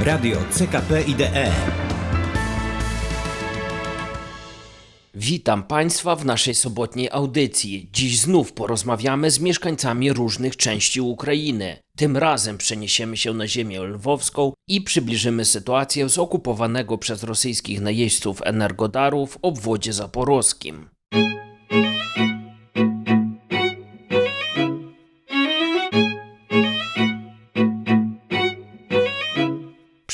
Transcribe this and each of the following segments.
Radio CKP IDE. Witam Państwa w naszej sobotniej audycji. Dziś znów porozmawiamy z mieszkańcami różnych części Ukrainy. Tym razem przeniesiemy się na ziemię lwowską i przybliżymy sytuację z okupowanego przez rosyjskich najeźdźców Energodaru w obwodzie zaporowskim.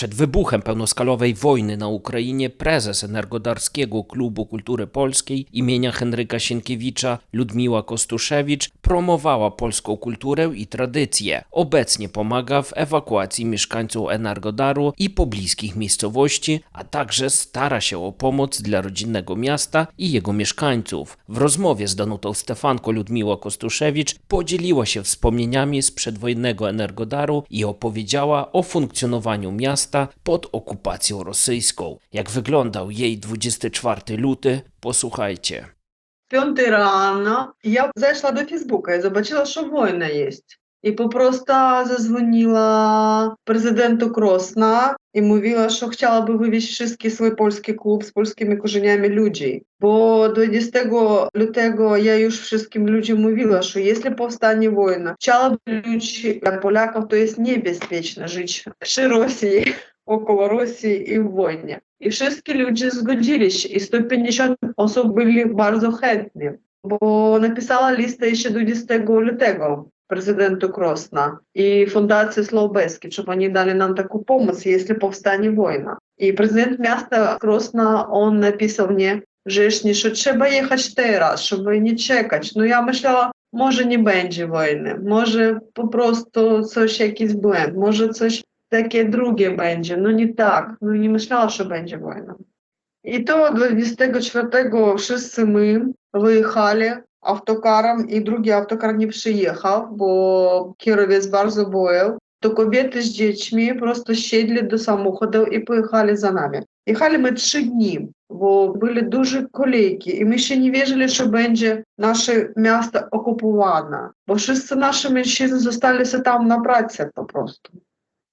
Przed wybuchem pełnoskalowej wojny na Ukrainie prezes Energodarskiego Klubu Kultury Polskiej imienia Henryka Sienkiewicza Ludmiła Kostuszewicz promowała polską kulturę i tradycję. Obecnie pomaga w ewakuacji mieszkańców Energodaru i pobliskich miejscowości, a także stara się o pomoc dla rodzinnego miasta i jego mieszkańców. W rozmowie z Danutą Stefanko Ludmiła Kostuszewicz podzieliła się wspomnieniami z przedwojennego Energodaru i opowiedziała o funkcjonowaniu miasta miasta pod okupacją rosyjską. Jak wyglądał jej 24 luty? Posłuchajcie. Piąty rano ja zeszła do Facebooka i zobaczyła, że wojna jest. І попросту зазвонила президенту Кросна і мовила, що хотіла би вивезти wszystkie свій польський клуб з польськими korzeniami ludzi. Bo 20 lutego ja już wszystkim ludziom mówiła, że jeśli powstanie wojna, chciałaby ludzi, dla Polaków to jest niebezpieczne żyć przy Rosji, около Rosji i w wojnie. I wszystkie ludzie zgodzili się i 150 osób byli bardzo chętni, bo napisała listę jeszcze 20 lutego prezydentu Krosna i Fundacji Slowbeski, żeby oni dali nam taką pomoc, jeśli powstanie wojna. I prezydent miasta Krosna, on napisał mnie, Rzesznie, że trzeba jechać teraz, żeby nie czekać. No ja myślała, może nie będzie wojny, może po prostu coś, jakiś błęd, może coś takie drugie będzie. No nie tak, no nie myślała, że będzie wojna. I to 24 wszyscy my wyjechali автокаром, і другий автокар не приехал, бо кировец барзу боев. То кобіти з дітьми просто щедлі до самоходу і поїхали за нами. Їхали ми три дні, бо були дуже колейки, і ми ще не вірили, що буде наше місто окуповане. Бо шість наші мужчини залишилися там на праці просто.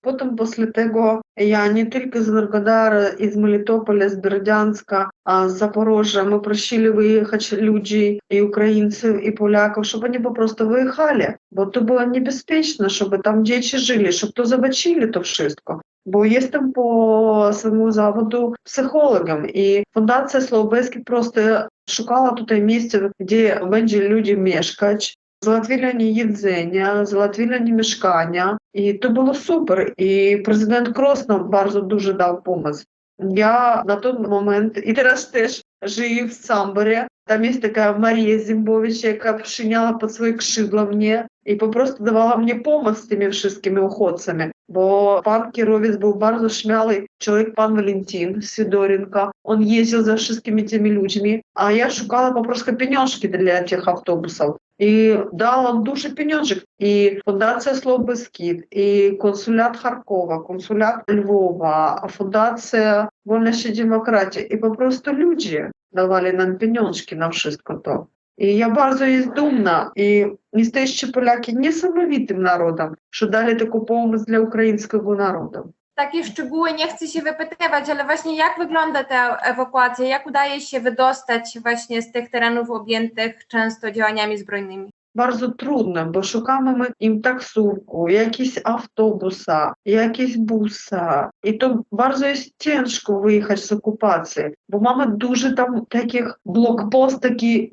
Потім після того я не тільки з Волгодара, із Мелітополя, з Бердянська, а, с Запорожья. Просили выехать людей, і українців і поляків, щоб вони бы просто выехали. Бо то було небезпечно, щоб там дети жили, щоб то забачили то вшистко. Бо є там по своєму заводу психологам, і фундація Слоубеський просто шукала тут місце, де менше люди мешкають. Златвіляні їдзення, златвіляні мішкання, і то було супер. І президент Крос нам дуже дав допомогу. Я на той момент і зараз теж жию в Самборі. Там є така Марія Зімбовича, яка пшиняла під свої кшидла мені і попросту давала мені допомогу з тими всіми уходцями. Бо пан Кіровець був дуже шмялий чоловік, пан Валентин Сидоренко. він їздив за всіми тими людьми, а я шукала попросту пеньошки для тих автобусів. І дала дуже душе і фундація фундация безкіт, і консулят Харкова, консулят Львова, фундация Вольнощі демократія, І попросту люди давали нам пенежки на wszystko то. І я bardzo і dumna. І jesteście поляки несамовитим народом, що дали таку помощь для українського народу. Takie szczegóły nie chcę się wypytywać, ale właśnie jak wygląda ta ewakuacja? Jak udaje się wydostać właśnie z tych terenów objętych często działaniami zbrojnymi? Bardzo trudne, bo szukamy my im taksówku, jakieś autobusa, jakieś busa. I to bardzo jest ciężko wyjechać z okupacji, bo mamy dużo tam takich blokpostów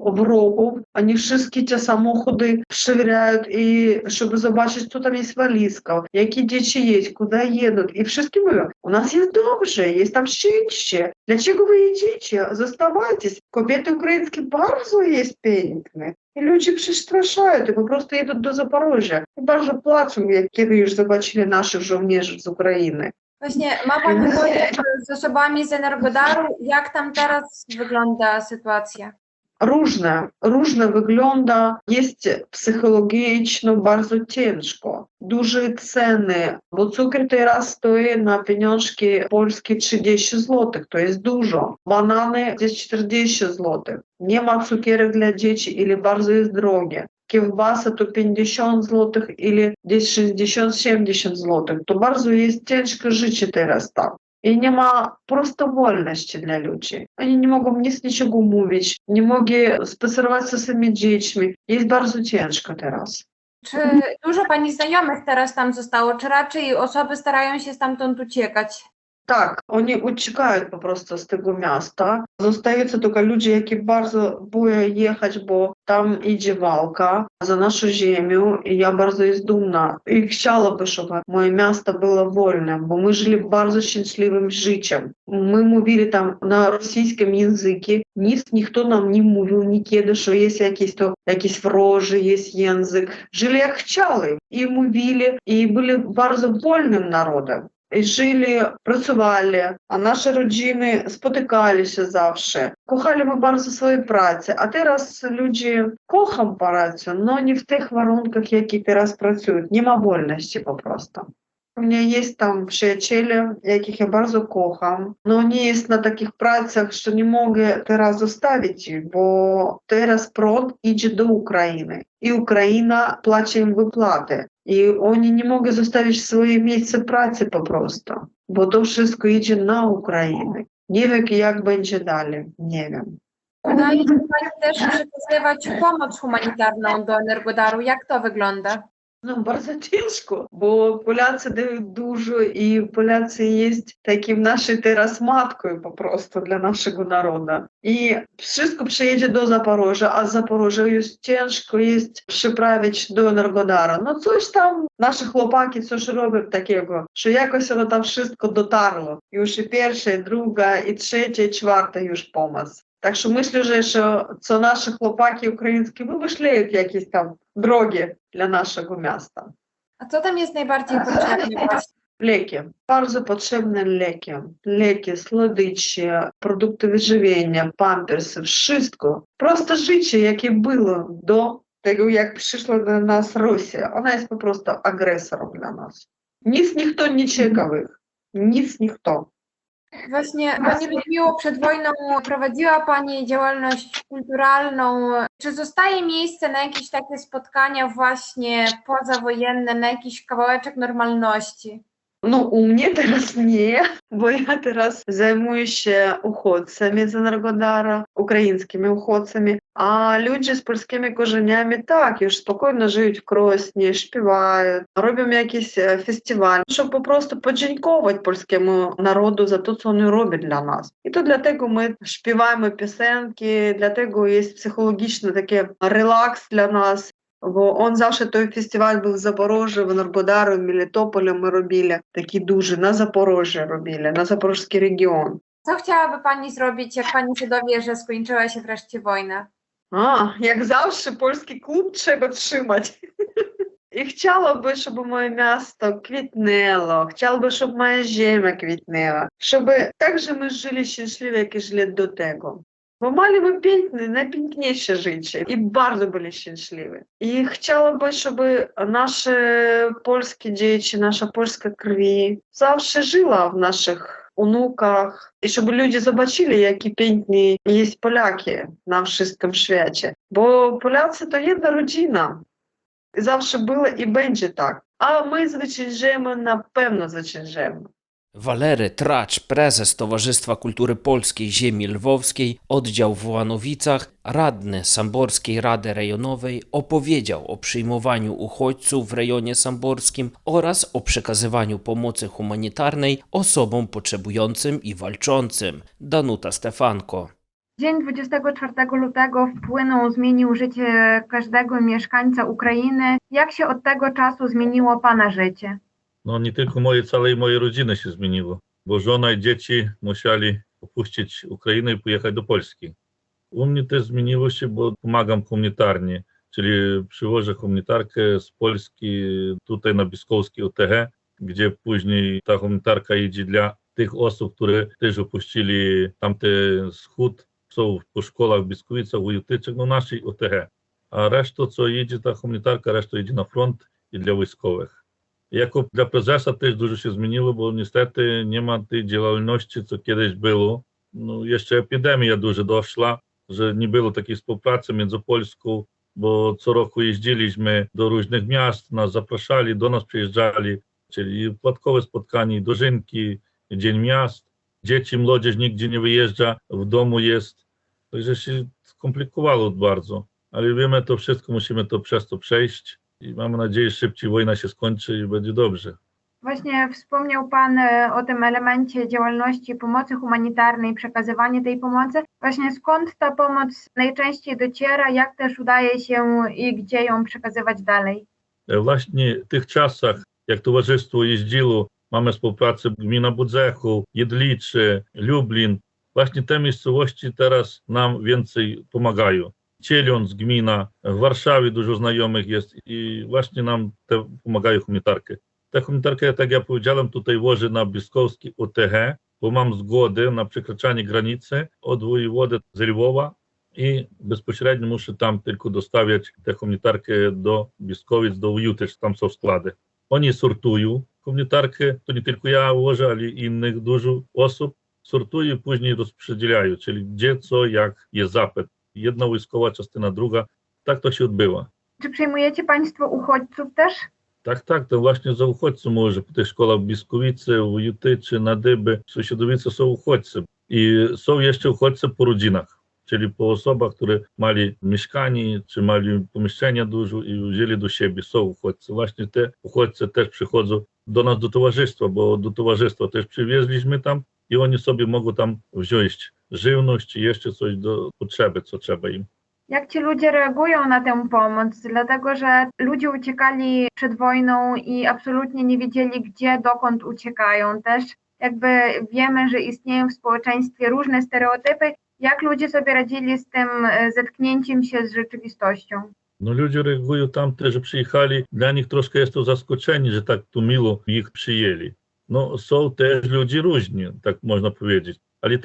wrogów. Oni wszystkie te samochody przewierają i żeby zobaczyć, co tam jest walizka, jakie dzieci jest, kudy jedą. I wszystkie mówią, u nas jest dobrze, jest tam szczęście. Dlaczego wy jedziecie? Zostawajcie. Kobiety ukraińskie bardzo jest piękne. I ludzie przestraszają, i po prostu jedą do Zaporożia. I bardzo płaczą, jak kiedy już zobaczyli naszych żołnierzy z Ukrainy. Właśnie ma Pani z osobami z Energodaru. Jak tam teraz wygląda sytuacja? Różne, różne wygląda, jest psychologiczno bardzo ciężko. Duże ceny, bo cukier teraz stoi na pieniążki polskie 30 zł, to jest dużo. Banany gdzieś 40 zł. Nie ma cukierek dla dzieci, ili bardzo jest drogie. kiełbasa to 50 zł или gdzieś 60-70 zł. To bardzo jest ciężkie życie teraz tam. I nie ma prosto wolności dla ludzi. Oni nie mogą nic niczego mówić, nie mogą spacerować ze swoimi dziećmi. Jest bardzo ciężko teraz. Czy dużo Pani znajomych teraz tam zostało, czy raczej osoby starają się stamtąd uciekać? Так, вони uciekają po з типу z міста. Зостаються Zostają люди, які bardzo boją jechać, bo tam idzie walka za naszą ziemię. I ja bardzo jest dumna i chciałaby, щоб моє місто було вольне, бо ми жили bardzo щасливим життям. Ми мовили там на російському язикі. Ні, ніхто нам не мовив ніколи, що є якісь то якісь ворожі, є язик. Жили як хотіли. І мовили, і були дуже вольним народом. І жили, працювали, а наші родини спотикалися завжди. Кохали ми багато свої праці, а зараз люди кохам працю, але не в тих варунках, які зараз працюють. Нема вольності попросту. У мене є там przyjaciele, яких я bardzo kocham, но вони є на таких працях, що не можу teraz zostawić ich, bo teraz prąd idzie do Ukrainy i Ukraina płaci im wypłaty. I oni nie mogą zostawić swoje miejsce pracy po prostu, bo to wszystko idzie na Ukrainę. Nie wiem, jak będzie dalej, nie wiem. Udaje się Pani też przekazywać pomoc humanitarną do Energodaru. Jak to wygląda? Polacy dają dużo i Polacy jest takim naszej teraz matką po prostu dla naszego narodu. I wszystko przyjedzie do Zaporoża, a z Zaporoża już ciężko jest przyprawić do Energodara. No coś tam nasze chłopaki coś robią takiego, że jakoś ono tam wszystko dotarło. Już i pierwsza, i druga, i trzecia, i czwarta już pomoc. Так що мислю, вже що це наші хлопаки українські вимишляють якісь там дороги для нашого міста. А що там є найбільше потрібне? Леки. Парзе потрібні леки. Леки, сладичі, продукти виживання, памперси, вшистку. Просто життя, яке було до того, як прийшла до нас Росія. Вона є просто агресором для нас. Ніс ніхто не чекав їх. Ніс ніхто. Właśnie Pani Ludmiło, przed wojną prowadziła Pani działalność kulturalną. Czy zostaje miejsce na jakieś takie spotkania właśnie pozawojenne, na jakiś kawałeczek normalności? Ну, умні зараз ні, бо я зараз займуюся ще уходцями з Енергодара, українськими уходцями. А люди з польськими корженями так і ж спокійно живуть в кросні, співають, робимо якісь е, фестиваль, щоб просто подженьковувати польському народу за те, що вони роблять для нас. І то для того ми співаємо пісенки, для того є психологічно таке релакс для нас. Бо он завжди той фестиваль був в Запорожжі, в Енергодару, в Мелітополі ми робили, такі дуже, на Запорожжі робили, на Запорізький регіон. Co chciałaby Pani zrobić, jak Pani się dowie, że skończyła się wreszcie wojna? А, як завжди, польський клуб треба тримати. І хотіла би, щоб моє місто квітнело, хотіла би, щоб моя земля квітнела, щоб так же ми жили щасливо, як і жили до того. Ми мали ви пенькні, найпенькніші жінки і дуже були щасливі. І хотіла би, щоб наші польські діячі, наша польська кров завжди жила в наших онуках, і щоб люди побачили, які пінні є поляки на всім світі. Бо поляці то єдна родина. І завжди було і буде так. А ми звичайно, напевно, звичайно. Walery Tracz, prezes Towarzystwa Kultury Polskiej Ziemi Lwowskiej, oddział w Łanowicach, radny Samborskiej Rady Rejonowej opowiedział o przyjmowaniu uchodźców w rejonie samborskim oraz o przekazywaniu pomocy humanitarnej osobom potrzebującym i walczącym. Danuta Stefanko. Dzień 24 lutego wpłynął, zmienił życie każdego mieszkańca Ukrainy. Jak się od tego czasu zmieniło Pana życie? No nie tylko moje, całej mojej rodziny się zmieniło, bo żona i dzieci musieli opuścić Ukrainę i pojechać do Polski. U mnie też zmieniło się, bo pomagam humanitarnie, czyli przywożę humanitarkę z Polski tutaj na Biskowski OTG, gdzie później ta humanitarka idzie dla tych osób, które też opuścili tamten wschód, są po szkołach w Biskowicach, Ujutyczach, no naszej OTG. A reszta, co jedzie ta humanitarka, reszta idzie na front i dla wojskowych. Jako dla prezesa też dużo się zmieniło, bo niestety nie ma tej działalności, co kiedyś było. No, jeszcze epidemia dużo doszła, że nie było takiej współpracy między Polską bo co roku jeździliśmy do różnych miast, nas zapraszali, do nas przyjeżdżali, czyli płatkowe spotkanie, dożynki, Dzień Miast. Dzieci, młodzież nigdzie nie wyjeżdża, w domu jest. Także się skomplikowało bardzo. Ale wiemy to wszystko, musimy to przez to przejść i mamy nadzieję, że szybciej wojna się skończy i będzie dobrze. Właśnie wspomniał Pan e, o tym elemencie działalności pomocy humanitarnej, przekazywanie tej pomocy. Właśnie skąd ta pomoc najczęściej dociera, jak też udaje się i gdzie ją przekazywać dalej? E, Właśnie w tych czasach, jak towarzystwo jeździło, mamy współpracę gmina Budzechu, Jedliczy, Lublin. Właśnie te miejscowości teraz nam więcej pomagają. Cieliąc gmina, w Warszawie dużo znajomych jest i właśnie nam te pomagają humanitarki. Te humanitarki, tak jak powiedziałem, tutaj łoży na Biskowski OTG, bo mam zgodę na przekraczanie granicy od wojewody z Lwowa i bezpośrednio muszę tam tylko dostawiać tę humanitarkę do Biskowic, do Ujutycz, tam są składy. Oni sortują humanitarkę, to nie tylko ja łożę, ale i innych dużo osób, sortują i później rozprzedzielają, czyli gdzie, co, jak jest zapyt Jedna wojskowa частина, druga. Tak to się odbywa. Czy przyjmujecie Państwo uchodźców też? Tak, tak, to właśnie za uchodźców może. W tych szkołach w Biskowicy, w Jutyczy, na Dyby, w Sąsiadowicy są uchodźcy. I są jeszcze uchodźcy po rodzinach, czyli po osobach, które mieli mieszkanie, czy mieli pomieszczenia dużo i wzięli do siebie. Są uchodźcy. Właśnie te uchodźcy też przychodzą do nas do towarzystwa, bo do towarzystwa też przywieźliśmy tam i oni sobie mogą tam wziąć żywność i jeszcze coś do potrzeby, co trzeba im. Jak ci ludzie reagują na tę pomoc? Dlatego, że ludzie uciekali przed wojną i absolutnie nie wiedzieli, gdzie, dokąd uciekają. Też jakby wiemy, że istnieją w społeczeństwie różne stereotypy. Jak ludzie sobie radzili z tym e, zetknięciem się z rzeczywistością? No ludzie reagują tam, te, że przyjechali, dla nich troszkę jest to zaskoczenie, że tak tu miło ich przyjęli. No są też ludzie różni, tak można powiedzieć.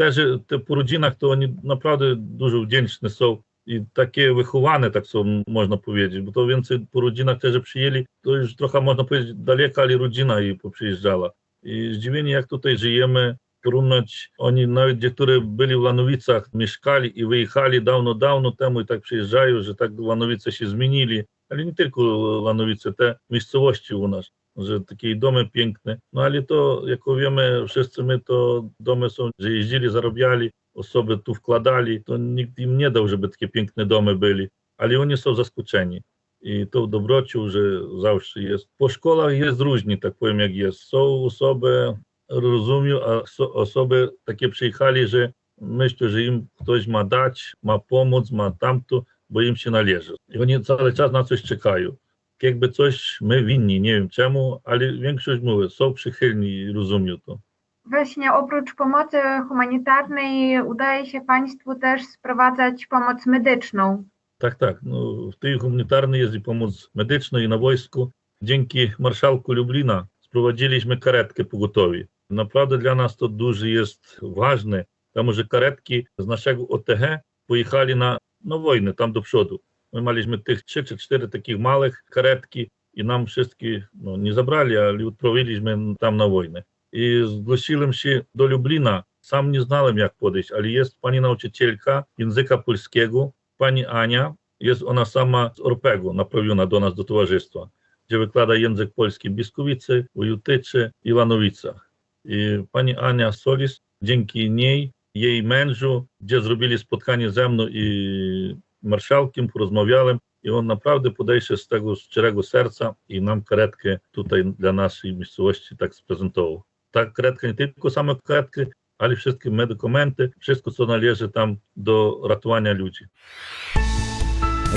Że te po rodzinach to oni naprawdę dużo wdzięczne są i takie wychowane, tak są, można powiedzieć, bo to więcej po rodzinach też przyjęli, to już trochę można powiedzieć daleko, ale rodzina i poprzyjeżdżała. I zdziwieni jak tutaj żyjemy, porównać, oni nawet niektórzy byli w Lanowicach, mieszkali i wyjechali dawno, dawno temu i tak przyjeżdżają, że tak Lanowice się zmienili, ale nie tylko Lanowice, te miejscowości u nas, że takie domy piękne, no ale to, jak wiemy, wszyscy my to domy są, że jeździli, zarabiali, osoby tu wkładali, to nikt im nie dał, żeby takie piękne domy byli, ale oni są zaskoczeni. I to dobrociu, że zawsze jest. Po szkołach jest różnie, tak powiem, jak jest. Są osoby, rozumiem, a so, osoby takie przyjechali, że myślą, że im ktoś ma dać, ma pomóc, ma tamto, bo im się należy. I oni cały czas na coś czekają jakby coś my winni, nie wiem czemu, ale większość mówię, są przychylni i rozumieją to. Właśnie oprócz pomocy humanitarnej udaje się Państwu też sprowadzać pomoc medyczną. Tak, tak. No, w tej humanitarnej jest i pomoc medyczna i na wojsku. Dzięki marszałku Lublina sprowadziliśmy karetkę pogotowie. Naprawdę dla nas to duży jest ważne, tam że karetki z naszego OTH pojechali na, na wojnę tam do przodu. My mieliśmy tych trzy czy cztery takich małych karetki i nam wszystkie no, nie zabrali, ale odprawiliśmy tam na wojnę. I zgłosiłem się do Lublina. Sam nie znałem jak podejść, ale jest pani nauczycielka języka polskiego, pani Ania, jest ona sama z Orpegu, naprawiona do nas do towarzystwa, gdzie wykłada język polski w Biskowicy, w Jutyczy i Lanowicach. I pani Ania Solis, dzięki niej, jej mężu, gdzie zrobili spotkanie ze mną i marszałkiem, porozmawiałem i on naprawdę podejście z tego szczerego serca i nam karetkę tutaj dla naszej miejscowości tak sprezentował. Ta karetka nie tylko same karetki, ale wszystkie medykamenty, wszystko co należy tam do ratowania ludzi.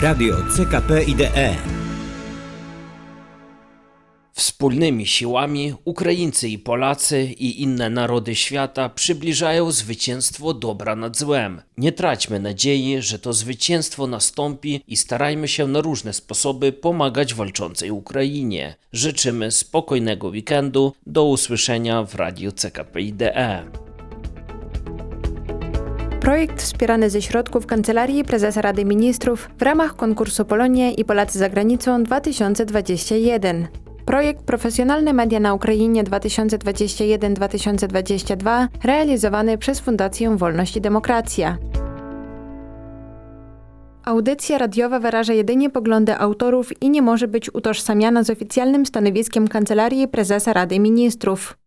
Radio CKP IDE. Wspólnymi siłami Ukraińcy i Polacy i inne narody świata przybliżają zwycięstwo dobra nad złem. Nie traćmy nadziei, że to zwycięstwo nastąpi i starajmy się na różne sposoby pomagać walczącej Ukrainie. Życzymy spokojnego weekendu. Do usłyszenia w Radiu CKP IDE. Projekt wspierany ze środków Kancelarii Prezesa Rady Ministrów w ramach konkursu Polonia i Polacy za granicą 2021. Projekt Profesjonalne Media na Ukrainie 2021-2022 realizowany przez Fundację Wolność i Demokracja. Audycja radiowa wyraża jedynie poglądy autorów i nie może być utożsamiana z oficjalnym stanowiskiem Kancelarii Prezesa Rady Ministrów.